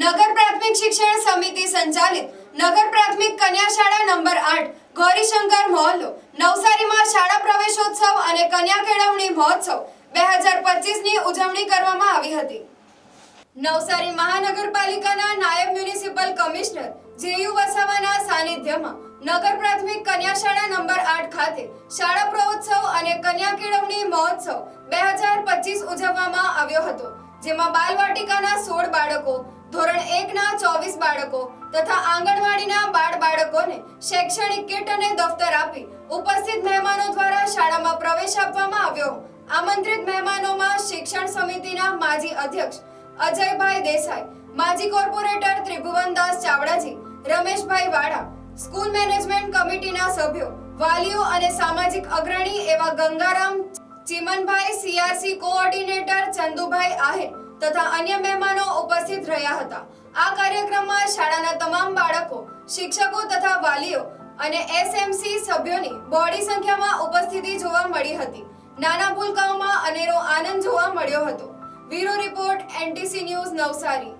નગર પ્રાથમિક શિક્ષણ સમિતિ સંચાલિત નગર પ્રાથમિક કન્યા શાળા નંબર આઠ, ગૌરીશંકર મહોલ્લો, નવસારીમાં શાળા પ્રવેશોત્સવ અને કન્યા કેળવણી મહોત્સવ બે હજાર પચીસની ઉજવણી કરવામાં આવી હતી. નવસારી મહાનગરપાલિકાના નાયબ મ્યુનિસિપલ કમિશનર જેયુ વસાવાના સાનિધ્યમાં નગર પ્રાથમિક કન્યા શાળા નંબર આઠ ખાતે શાળા પ્રવોત્સવ અને કન્યા કેળવણી મહોત્સવ બે હજાર પચીસ ઉજવવામાં આવ્યો હતો, જેમાં બાલવાટિકાના સોળ બાળકો ધોરણ એકના ચોવીસ બાળકો તથા આંગણવાડીના બાળ બાળકોને શૈક્ષણિક કીટ અને દફતર આપી ઉપસ્થિત મહેમાનો દ્વારા શાળામાં પ્રવેશ આપવામાં આવ્યો. આમંત્રિત મહેમાનોમાં શિક્ષણ સમિતિના માજી અધ્યક્ષ અજયભાઈ દેસાઈ, માજી કોર્પોરેટર ત્રિભુવનદાસ ચાવડાજી, રમેશભાઈ વાડા, સ્કૂલ મેનેજમેન્ટ કમિટીના સભ્યો, વાલીઓ અને સામાજિક અગ્રણી એવા ગંગારામ ચિમનભાઈ, સીઆરસી કોઓર્ડિનેટર ચંદુભાઈ આહિર તથા અન્ય મહેમાનો ઉપસ્થિત રહ્યા હતા. આ કાર્યક્રમમાં શાળાના તમામ બાળકો, શિક્ષકો તથા વાલીઓ અને એસએમસી સભ્યોની બોડી સંખ્યામાં ઉપસ્થિતિ જોવા મળી હતી. નાના ભૂલકાઓમાં અનેરો આનંદ જોવા મળ્યો હતો. Bureau report, NTC news Navsari.